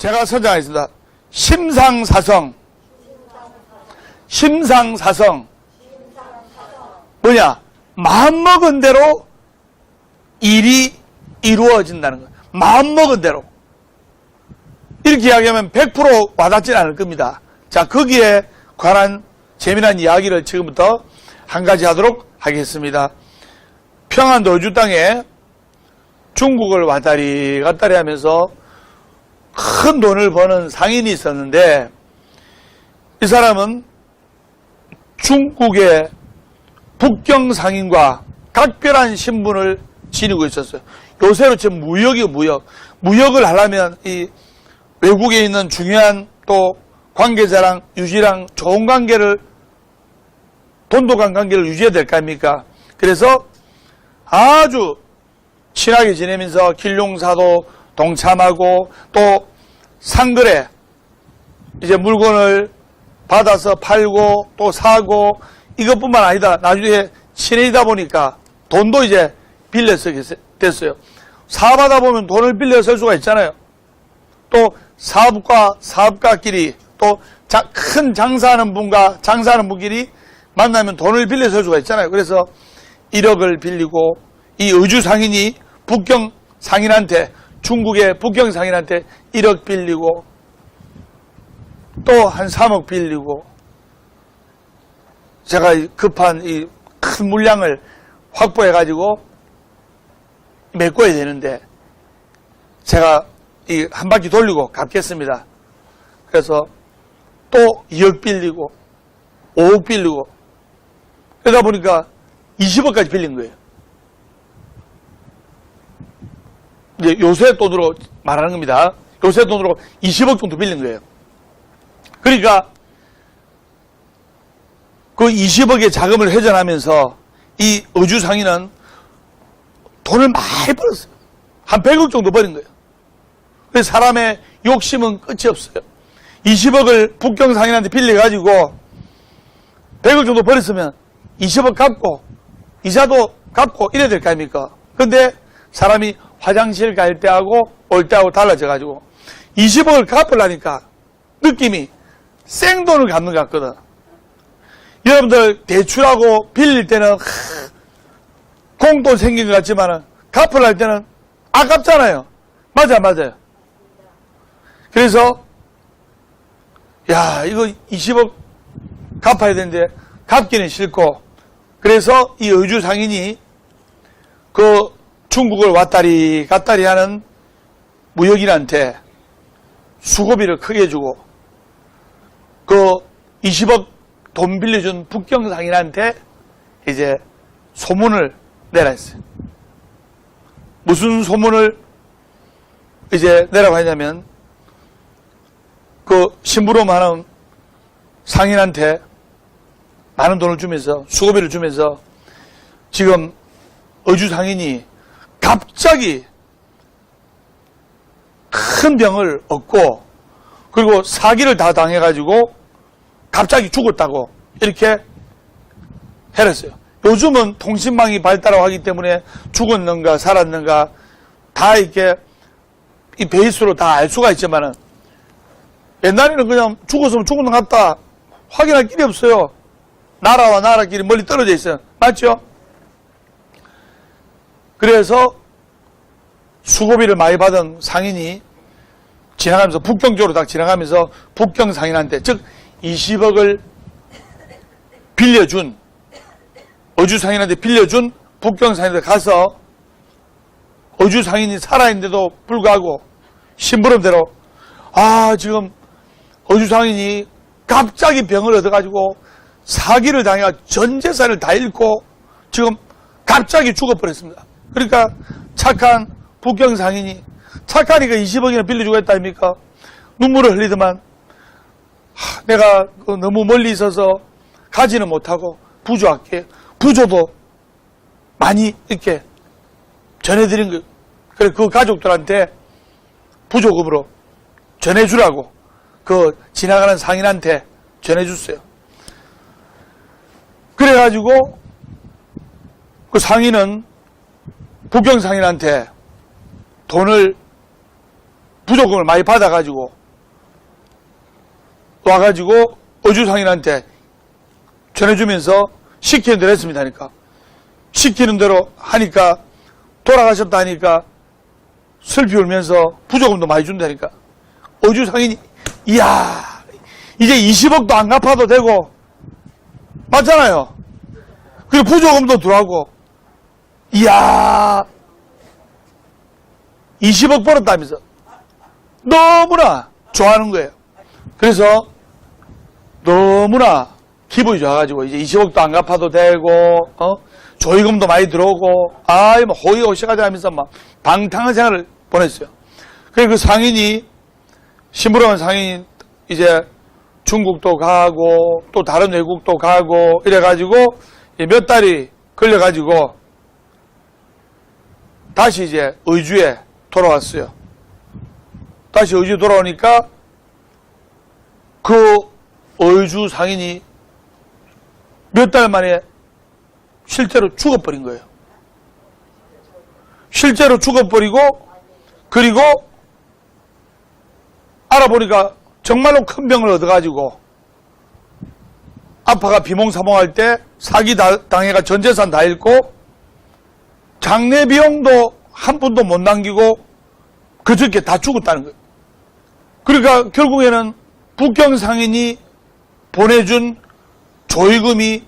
제가 선정하겠습니다. 심상사성. 심상사성. 뭐냐? 마음먹은 대로 일이 이루어진다는 거예요. 마음먹은 대로. 이렇게 이야기하면 100% 와닿지 않을 겁니다. 자, 거기에 관한 재미난 이야기를 지금부터 한 가지 하도록 하겠습니다. 평안도 어주 땅에 중국을 왔다리 갔다리 하면서 큰 돈을 버는 상인이 있었는데 이 사람은 중국의 북경 상인과 각별한 신분을 지니고 있었어요. 요새로 지금 무역이 무역. 무역을 하려면 이 외국에 있는 중요한 또 관계자랑 유지랑 좋은 관계를 돈독한 관계를 유지해야 될 거 아닙니까? 그래서 아주 친하게 지내면서 길용사도 동참하고 또 상거래 이제 물건을 받아서 팔고 또 사고 이것뿐만 아니다. 나중에 친해지다 보니까 돈도 이제 빌려 쓰게 됐어요. 사업하다 보면 돈을 빌려 쓸 수가 있잖아요. 또 사업과 사업가끼리 또 큰 장사하는 분과 장사하는 분끼리 만나면 돈을 빌려 쓸 수가 있잖아요. 그래서 1억을 빌리고 이 의주 상인이 북경 상인한테 중국의 북경 상인한테 1억 빌리고 또 한 3억 빌리고 제가 급한 이 큰 물량을 확보해 가지고 메꿔야 되는데 제가 이 한 바퀴 돌리고 갚겠습니다. 그래서 또 2억 빌리고 5억 빌리고 그러다 보니까 20억까지 빌린 거예요. 이제 요새 돈으로 말하는 겁니다. 요새 돈으로 20억 정도 빌린 거예요. 그러니까 그 20억의 자금을 회전하면서 이 어주 상인은 돈을 많이 벌었어요. 한 100억 정도 버린 거예요. 그래서 사람의 욕심은 끝이 없어요. 20억을 북경 상인한테 빌려가지고 100억 정도 벌었으면 20억 갚고 이자도 갚고 이래야 될 거 아닙니까? 근데 사람이 화장실 갈 때하고 올 때하고 달라져가지고 20억을 갚으려니까 느낌이 생돈을 갚는 것 같거든. 여러분들 대출하고 빌릴 때는 하, 공돈 생긴 것 같지만은 갚으려 할 때는 아깝잖아요. 맞아, 맞아요. 그래서 야 이거 20억 갚아야 되는데 갚기는 싫고 그래서 이 의주 상인이 그 중국을 왔다리 갔다리 하는 무역인한테 수고비를 크게 주고 그 20억 돈 빌려준 북경 상인한테 이제 소문을 내라 했어요. 무슨 소문을 이제 내라고 하냐면 그 심부름 하는 상인한테 많은 돈을 주면서 수고비를 주면서 지금 어주 상인이 갑자기 큰 병을 얻고 그리고 사기를 다 당해가지고 갑자기 죽었다고 이렇게 해냈어요. 요즘은 통신망이 발달하고 하기 때문에 죽었는가 살았는가 다 이렇게 이 베이스로 다 알 수가 있지만은 옛날에는 그냥 죽었으면 죽은 것 같다 확인할 길이 없어요. 나라와 나라끼리 멀리 떨어져 있어요. 맞죠? 그래서 수고비를 많이 받은 상인이 지나가면서 북경 쪽으로 딱 지나가면서 북경 상인한테 즉 20억을 빌려준 어주 상인한테 빌려준 북경 상인한테 가서 어주 상인이 살아있는데도 불구하고 심부름대로 아 지금 어주 상인이 갑자기 병을 얻어가지고 사기를 당해가 전 재산을 다 잃고 지금 갑자기 죽어버렸습니다. 그러니까 착한 북경 상인이 착하니까 20억이나 빌려주고 했다 아닙니까? 눈물을 흘리더만 하, 내가 그 너무 멀리 있어서 가지는 못하고 부조할게 부조도 많이 이렇게 전해드린 거 그래 그 가족들한테 부조금으로 전해주라고 그 지나가는 상인한테 전해줬어요. 그래가지고 그 상인은 북경 상인한테 돈을 부조금을 많이 받아가지고 와가지고 어주상인한테 전해주면서 시키는 대로 했습니다 하니까. 시키는 대로 하니까 돌아가셨다 하니까 슬피 울면서 부조금도 많이 준다니까. 어주상인이 이야 이제 20억도 안 갚아도 되고 맞잖아요. 그리고 부조금도 들어가고 이야 20억 벌었다면서 너무나 좋아하는 거예요 그래서 너무나 기분이 좋아가지고 이제 20억도 안 갚아도 되고 어? 조의금도 많이 들어오고 아이 뭐 호의호식하자 하면서 막 방탕한 생활을 보냈어요. 그래서 그 상인이 심부름한 상인 이제 중국도 가고 또 다른 외국도 가고 이래가지고 이몇 달이 걸려가지고 다시 이제 의주에 돌아왔어요. 다시 의주 돌아오니까 그 의주 상인이 몇 달 만에 실제로 죽어버린 거예요. 실제로 죽어버리고 그리고 알아보니까 정말로 큰 병을 얻어가지고 아빠가 비몽사몽할 때 사기 다- 당해가 전 재산 다 잃고 장례 비용도 한 푼도 못 남기고 그저께 다 죽었다는 거예요. 그러니까 결국에는 북경 상인이 보내준 조의금이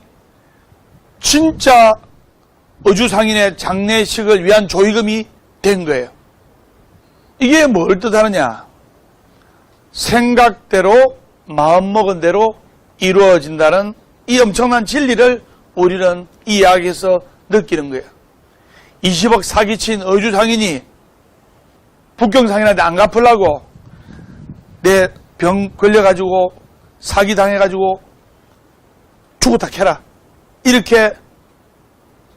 진짜 어주 상인의 장례식을 위한 조의금이 된 거예요. 이게 뭘 뜻하느냐? 생각대로 마음먹은 대로 이루어진다는 이 엄청난 진리를 우리는 이 이야기에서 느끼는 거예요. 20억 사기친 어주 상인이 북경 상인한테 안 갚으려고 내 병 걸려가지고 사기 당해가지고 죽었다 캐라. 이렇게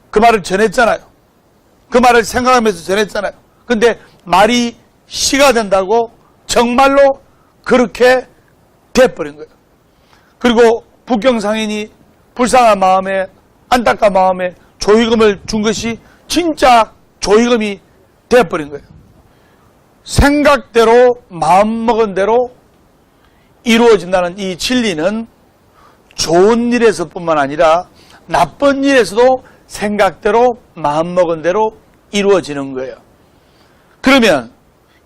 그 말을 전했잖아요. 그 말을 생각하면서 전했잖아요. 근데 말이 시가 된다고 정말로 그렇게 돼버린 거예요. 그리고 북경 상인이 불쌍한 마음에 안타까운 마음에 조의금을 준 것이 진짜 조의금이 돼버린 거예요. 생각대로 마음먹은 대로 이루어진다는 이 진리는 좋은 일에서뿐만 아니라 나쁜 일에서도 생각대로 마음먹은 대로 이루어지는 거예요. 그러면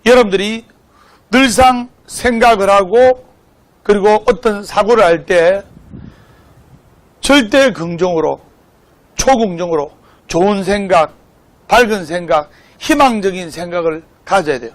여러분들이 늘상 생각을 하고 그리고 어떤 사고를 할 때 절대 긍정으로 초긍정으로 좋은 생각, 밝은 생각, 희망적인 생각을 가져야 돼요.